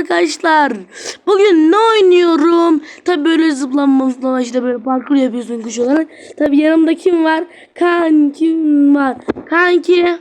Arkadaşlar bugün ne oynuyorum? Tabi böyle zıplanma işte böyle parkur yapıyorsun kuş olarak. Tabi yanımda kim var? Kankim var. Kanki.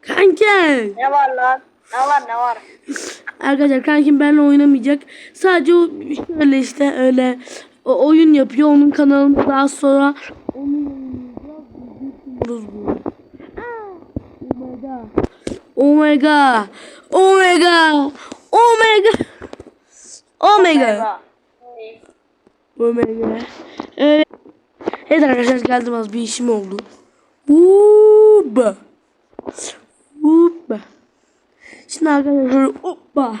Kanki. Ne var lan? Ne var ne var? Arkadaşlar kankim benimle oynamayacak. Sadece o şöyle işte öyle o oyun yapıyor. Onun kanalında daha sonra onu oynayacağız. Bu. Omega. Omega. Omega. Omega. Merhaba. İyi. Omega. Evet. Evet arkadaşlar geldim az bir işim oldu. Hoppa. Hoppa. Şimdi arkadaşlar hoppa.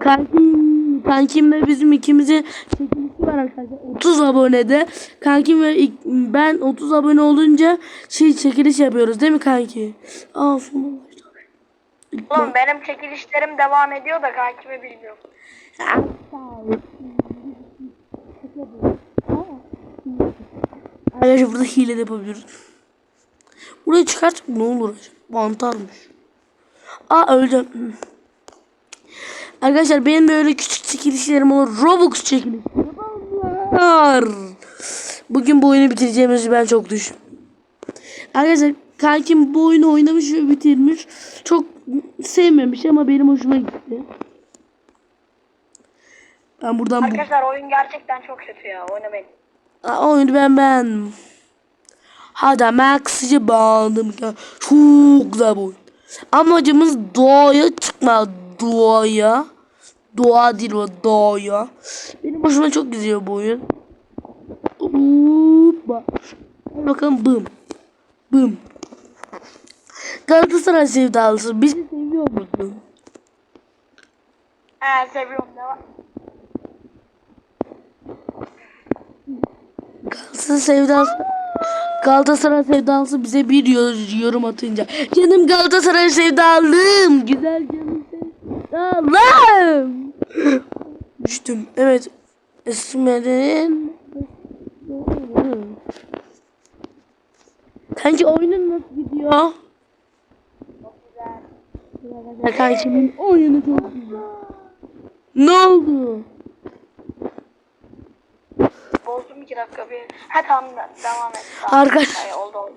Kankim, kankimle bizim ikimizin çekilişi var arkadaşlar. 30 abonede. Kankim ve ben 30 abone olunca şey çekiliş yapıyoruz değil mi kanki? Başladı. Oğlum benim çekilişlerim devam ediyor da kakimi bilmiyorum. Arkadaşlar burada hile de yapabiliyoruz. Burayı çıkart ne olur acaba? Mantarmış. Aa. Hmm. Arkadaşlar benim de öyle küçük çekilişlerim olur. Robux çekilişlerim var. Bugün bu oyunu bitireceğimizi ben çok düşün. Arkadaşlar kankim bu oyunu oynamış ve bitirmiş. Çok sevmemiş ama benim hoşuma gitti. Ben buradan bu Arkadaşlar oyun gerçekten çok kötü ya. Oynamayın. Aa, oyunu ben ben. Hadi Max'ı bağladım. Çok güzel bu oyun. Amacımız doğaya çıkma. Doğaya. Doğa değil o doğaya. Benim hoşuma çok gidiyor bu oyun. Hoppa. Bakalım bım. Bım. Galatasaray sevdalısı. Bizi seviyor musun? He seviyorum ne var? Galatasaray sevdalısı. Galatasaray sevdalısı bize bir yor- yorum atınca. Canım Galatasaray sevdalım. Güzel canım sevdalım. Düştüm. Evet. Esmer'in. Kanki oyunun nasıl gidiyor? Güzel. Kankimin oyunu çok güzel. Ne oldu? Bozdum iki dakika bir. Ha tamam devam et. Tamam. Arkadaş- Hayır, oldu oldu.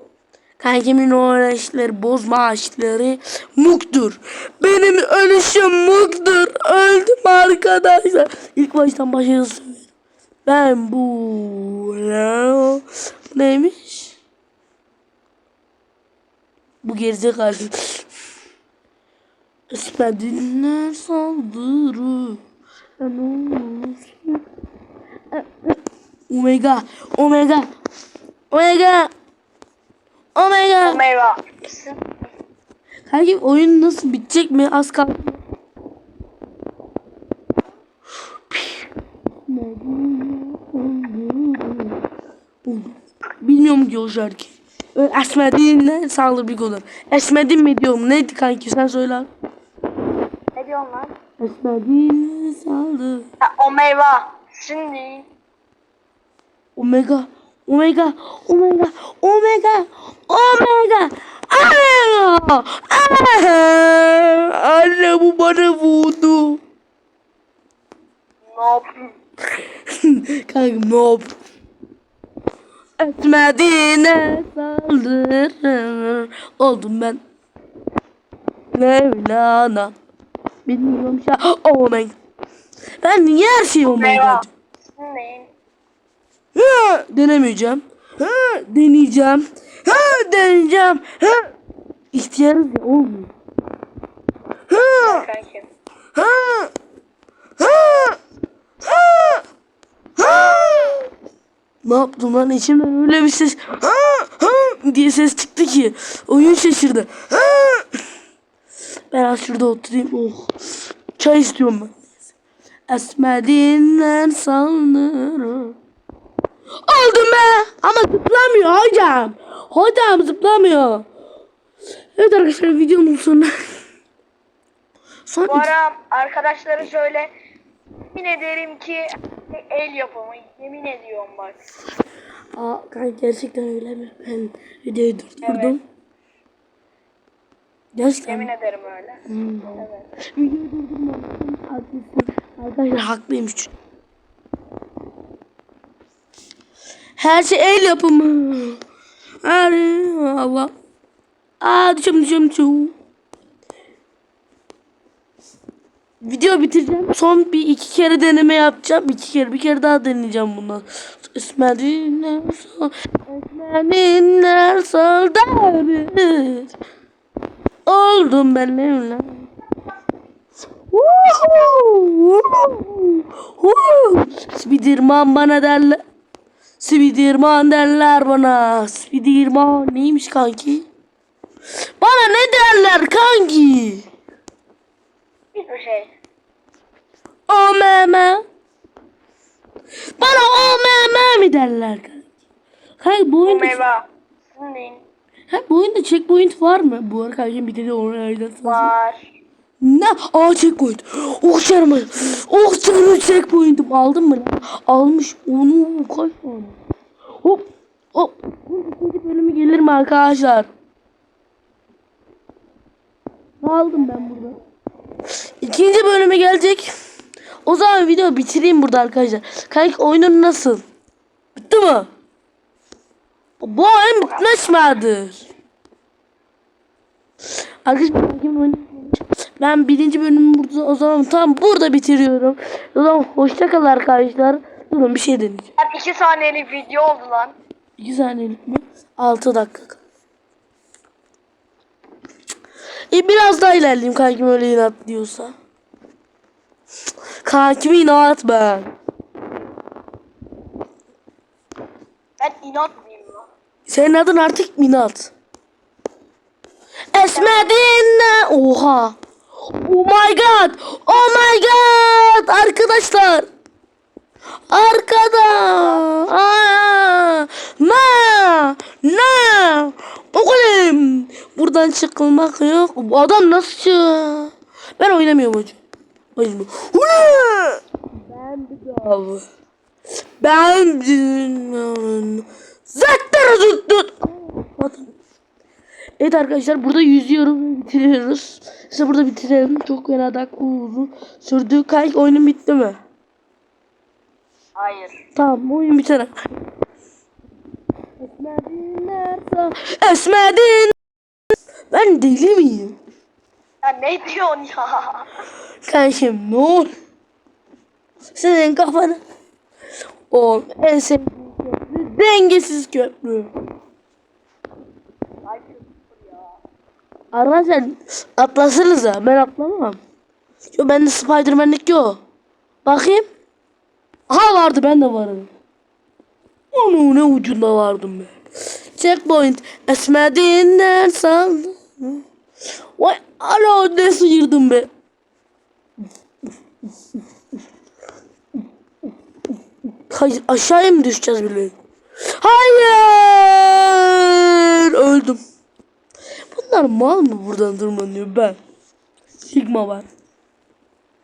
Kankimin uğraşları, bozma aşkları muktur. Benim ölüşüm muktur. Öldüm arkadaşlar. İlk baştan başlayalım. Ben bu ne- neymiş? Bu gerizekalı. İsmedinler saldırı. Ben olmuşum. Omega, Omega, Omega, Omega. Omega. Kanki oyun nasıl bitecek mi? Az kaldı. Bilmiyorum ki o şarkı. Esmedin sağlı bir olur. Esmedin mi diyorum? Neydi kanki sen söyle. Lan? Esmedin sağlı. Ha, Omega. Şimdi. Omega. Omega. Omega. Omega. Omega. Omega. Anne bu bana vurdu. Ne yapayım? Kanka ne yap? Etmediğine saldırır. Oldum ben. Mevlana. Bilmiyorum şey. Oh my. Ben niye her şeyi oh my god? Ha, denemeyeceğim. Ha, deneyeceğim. Ha, deneyeceğim. Ha. İhtiyarız ya olmuyor. Ha, ha, ha, ha, ha. Ne yaptım lan içimden öyle bir ses ha, ha diye ses çıktı ki oyun şaşırdı. Ha. Ben az şurada oturayım. Oh. Çay istiyorum ben. Esmedinden sanırım. Oldum be. Ama zıplamıyor hocam. Hocam zıplamıyor. Evet arkadaşlar videomun sonuna. Son Bu ara arkadaşları şöyle yemin ederim ki el yapımı yemin ediyorum bak. Aa, kanka gerçekten öyle mi? Ben videoyu durdurdum. Gerçekten. Yemin ederim öyle. Hmm. Evet. Videoyu durdurmamışsın. Haklısın. Arkadaşlar haklıymış. Her şey el yapımı. Allah. Aa düşüm düşüm düşüm. Video bitireceğim. Son bir iki kere deneme yapacağım. İki kere bir kere daha deneyeceğim bundan. Esmedinler sol. Esmedinler soldadır. Oldum ben evlen. Spiderman bana derler. Spiderman derler bana. Spiderman neymiş kanki? Bana ne derler kanki? Hiçbir şey. O meme. Bana o meme mi derler kanki? Kanki bu oyunda, meyve. Sizin. Ha, bu oyunda checkpoint var mı? Bu kanki bitirdi onu nereden Var. Ne? Aa checkpoint. Oh çarmı. Oh çarmı checkpoint'im. Aldın mı? Almış. Onu kaç tane? Hop. Hop. İkinci bölümü gelir mi arkadaşlar? Ne aldım ben burada? İkinci bölümü gelecek. O zaman video bitireyim burada arkadaşlar. Kanka oyunun nasıl? Bitti mi? Bu oyun bitmişlerdir. Arkadaşlar bakayım oyunu. Ben birinci bölümü burada o zaman tam burada bitiriyorum. O zaman hoşça kal arkadaşlar. Durun bir şey deneyeceğim. Hadi iki saniyelik video oldu lan. 2 saniyelik mi? 6 dakika. E biraz daha ilerleyeyim kankim öyle inat diyorsa. Kankim inat ben. Ben inat? Senin adın artık Minat. Esmedin. Oha. Oh my god. Oh my god. Arkadaşlar. Arkada. Aa. Na. Na. Oğlum. Buradan çıkılmak yok. Bu adam nasıl çıkıyor? Ben oynamıyorum hocam. Ula! Ben bir daha. Ben dünyanın zaten tuttum. Evet arkadaşlar burada yüzüyorum bitiriyoruz. İşte burada bitirelim. Çok fena dakika uzun sürdü. Kayık oyunun bitti mi? Hayır. Tamam oyun biter. Esmedin nerede? Esmedin. Ben deli miyim? Ya ne diyorsun ya? Kankim ne ol? Senin kafanı. O en sevdiğim köprü. Dengesiz köprü. Ay sıfır ya. Arkadaşlar atlasanıza ben atlamam. Yo bende Spiderman'lik yok. Bakayım. Ha vardı ben de varım. Onu ne ucunda vardım ben. Checkpoint. Esmediğinden sandım. Vay alo ne sıyırdım be. Hayır aşağıya mı düşeceğiz bile? Hayır. Öldüm. Bunlar mal mı buradan tırmanıyor ben? Sigma var.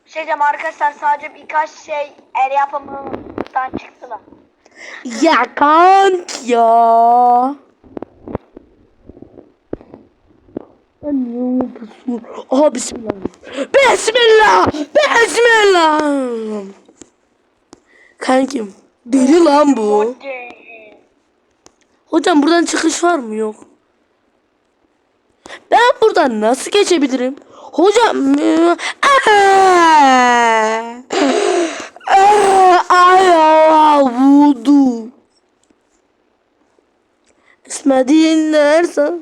Bir şey diyeceğim arkadaşlar sadece birkaç şey el yapımından çıktı lan. Ya kank ya. Ben niye unutmuşum? Aha bismillah. Bismillah. Bismillah. Kankim. Deli lan bu. Hocam buradan çıkış var mı? Yok. Ben buradan nasıl geçebilirim? Hocam. eee, aa! Aa, Ay Allah vurdu. Esmedin dersen.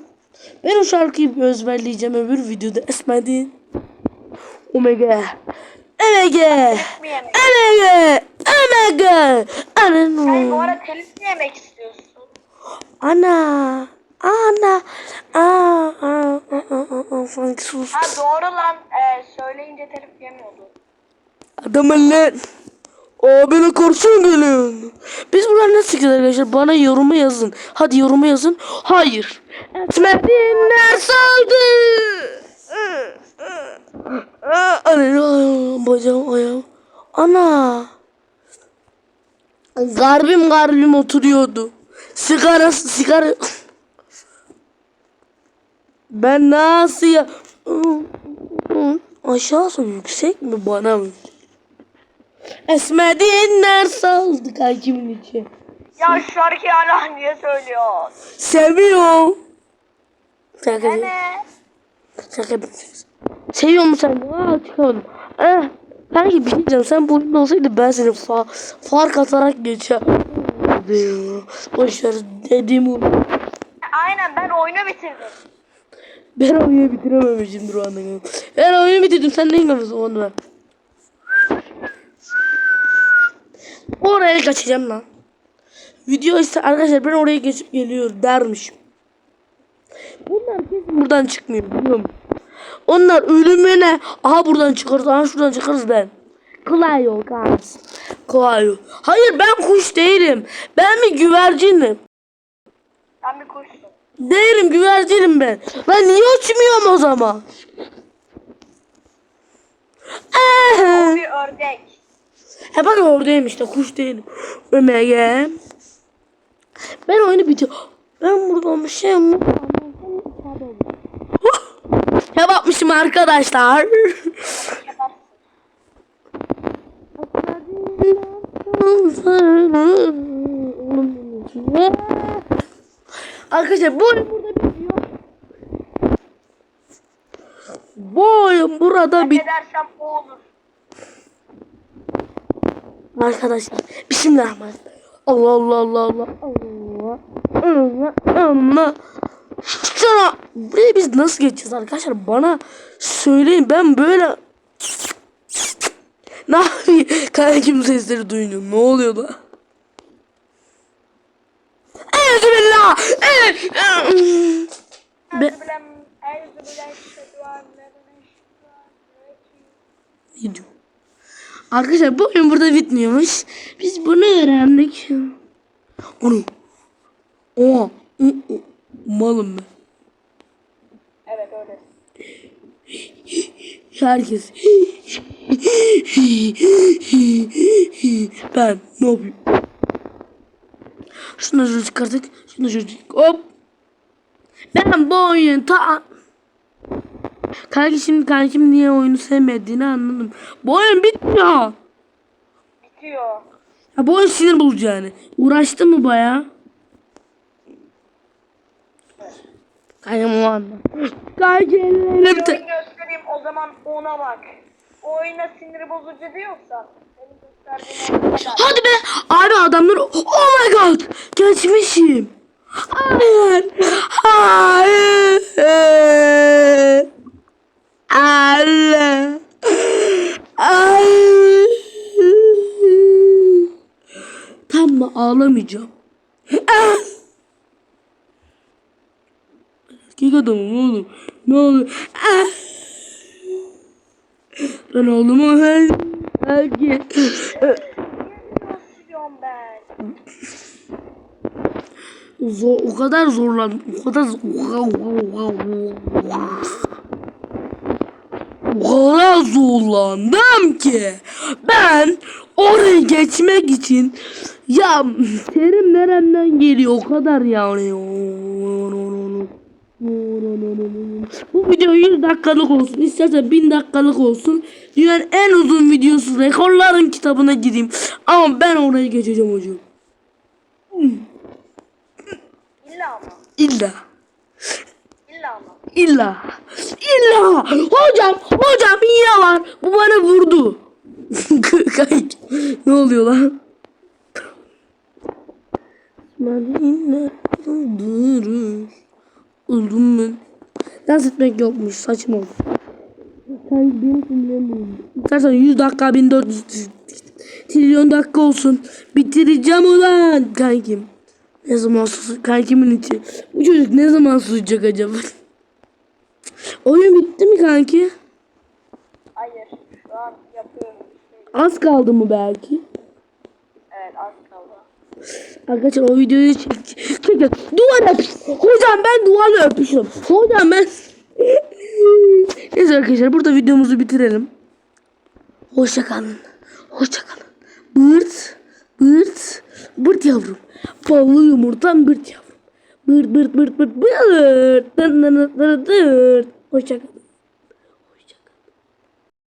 Ben o şarkıyı bir ezberleyeceğim öbür videoda. Esmedin. Omega. Omega. Omega. Omega. Sen bu Ana. arada telif mi yemek istiyorsun? Ana. Ana. Aa, aa, aa, aa, sanki sus. Ha doğru lan. Ee, söyleyince telif yemiyordu. Adamın lan. O beni kurşun gelin. Biz buradan nasıl çıkacağız arkadaşlar? Bana yorumu yazın. Hadi yorumu yazın. Hayır. Etmedinler saldı. Bacağım ayağım. Ana. Garbim garbim oturuyordu. Sigara sigara. Ben nasıl ya? Aşağısı yüksek mi bana mı? Esmediğinler saldı kankimin içi. Ya şu şarkıyı hala niye söylüyor? Seviyorum. Şaka. Ne? Şaka yapıyorum. Seviyor musun sen? Aa çıkamadım. Eh, kanki bir şey diyeceğim. Sen bu oyunda olsaydı ben seni fa fark atarak geçer. Boşver dediğim o. Aynen ben oyunu bitirdim. Ben oyunu bitirememişimdir o anda. Ben oyunu bitirdim. Sen neyin kafası onu ver. Oraya kaçacağım lan. Video ise arkadaşlar ben oraya geçip geliyor dermişim. Bunlar kesin buradan çıkmıyor biliyor musun? Onlar ölümüne aha buradan çıkarız aha şuradan çıkarız ben. Kolay yol guys. Kolay yol. Hayır ben kuş değilim. Ben bir güvercinim. Ben bir kuştum. Değilim güvercinim ben. Ben niye uçmuyorum o zaman? Ehe. Bir ördek. He bak oradayım işte kuş değilim. Ömege. Ben oyunu bitiyor. Ben buradan bir şey mi? Ya bakmışım arkadaşlar. Yaparsın. Arkadaşlar bu oyun burada bitiyor. Bu oyun burada olur. Arkadaşlar Bismillahirrahmanirrahim. Allah Allah Allah Allah Allah Allah Allah. Şuna buraya biz nasıl geçeceğiz arkadaşlar bana söyleyin ben böyle ne yapayım kankim sesleri duyuyor ne oluyor da Evet Be- Video. Arkadaşlar bu oyun burada bitmiyormuş. Biz bunu öğrendik. Onu. Hı. Malım ben. Evet öyle. Herkes. ben ne yapayım? Şunu da çıkardık. Şunu da hop. Ben bu oyunu ta... Kanki şimdi kankim niye oyunu sevmediğini anladım. Bu oyun bitmiyor. Bitiyor. Ya bu oyun sinir bozucu yani. Uğraştın mı baya? Kankim o anda. Kanki ellerine bir göstereyim o zaman ona bak. O oyuna sinir bozucu diyorsan. Hadi be. Abi adamlar oh my god. Geçmişim. Hayır. Hayır. Allah. Hayır. Tam mı ağlamayacağım. Erkek adamım oğlum. Ne olur. Ah! Ben oğlumu her... Ben? Zor, o kadar zorlandım. O kadar o kadar zorlandım ki ben oraya geçmek için ya terim neremden geliyor o kadar yani. Bu video 100 dakikalık olsun. İstersen 1000 dakikalık olsun. Dünyanın en uzun videosu rekorların kitabına gideyim. Ama ben oraya geçeceğim hocam. İlla ama. İlla. İlla ama. İlla. İlla. Hocam. Hocam yine var. Bu bana vurdu. Kayıt. ne oluyor lan? Madine durur. Öldüm ben. Dans etmek yokmuş. Saçma oldu. Sen benim sinirlerim bozuldu. İstersen 100 dakika 1400 trilyon dakika olsun. Bitireceğim ulan kankim. Ne zaman sus kankimin içi. Bu çocuk ne zaman susacak acaba? Oyun bitti mi kanki? Hayır. Şu an yapıyorum. Az kaldı mı belki? Evet az kaldı. Arkadaşlar o videoyu çek. Çek. Duvar öp. Hocam ben duvarla öpüşüyorum. Hocam ben. Neyse arkadaşlar burada videomuzu bitirelim. Hoşça kalın. Hoşça kalın. Bırt. Bırt. Bırt yavrum. Ballı yumurtam bırt yavrum. Bırt bırt bırt bırt bırt. Hoşçakalın.